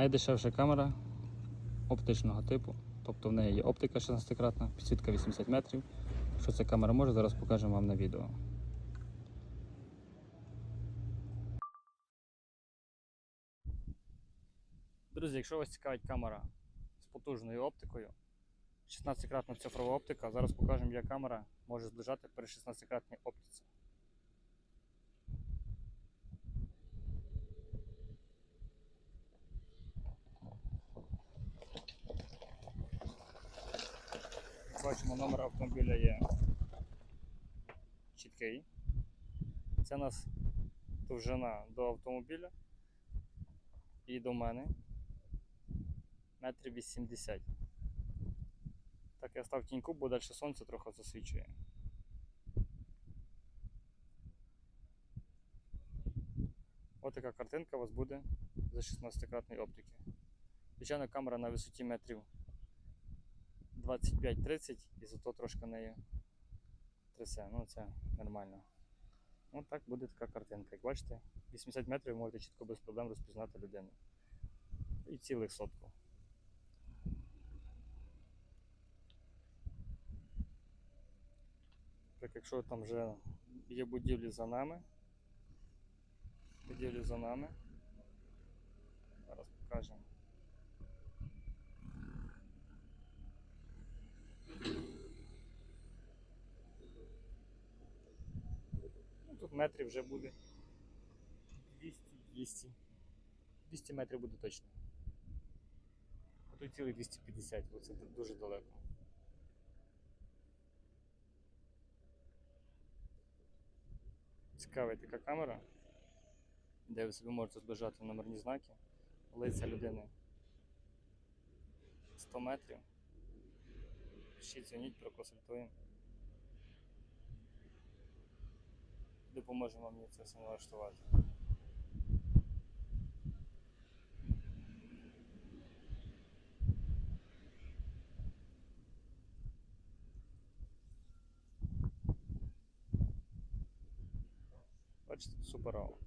Найдешевша камера оптичного типу. Тобто в неї є оптика 16-кратна, підсвітка 80 метрів. Що ця камера може, зараз покажемо вам на відео. Друзі, якщо вас цікавить камера з потужною оптикою, 16-кратна цифрова оптика, зараз покажемо, як камера може зближати при 16-кратній оптиці. Бачимо, номер автомобіля є чіткий. Це у нас довжина до автомобіля і до мене метрів 80. Так, я став тіньку, бо далі сонце трохи засвічує. Ось така картинка у вас буде за 16-кратної оптики. Звичайно, камера на висоті метрів 25-30 і зато трошки нею трясе. Ну це нормально. Ось так буде така картинка. Як бачите, 80 метрів можете чітко без проблем розпізнати людину. І цілих сотку. Так, якщо там вже є будівлі за нами, будівлі за нами, зараз покажемо. Ну, тут метрів вже буде 200, 200. 200 метрів буде точно. А тут цілих 250, бо це дуже далеко. Цікава така камера, де ви собі можете збережати номерні знаки, лиця людини 100 метрів. Пишіть, дзвоніть, проконсультуємо. Допоможемо мені це все налаштувати. Бачите, суперово.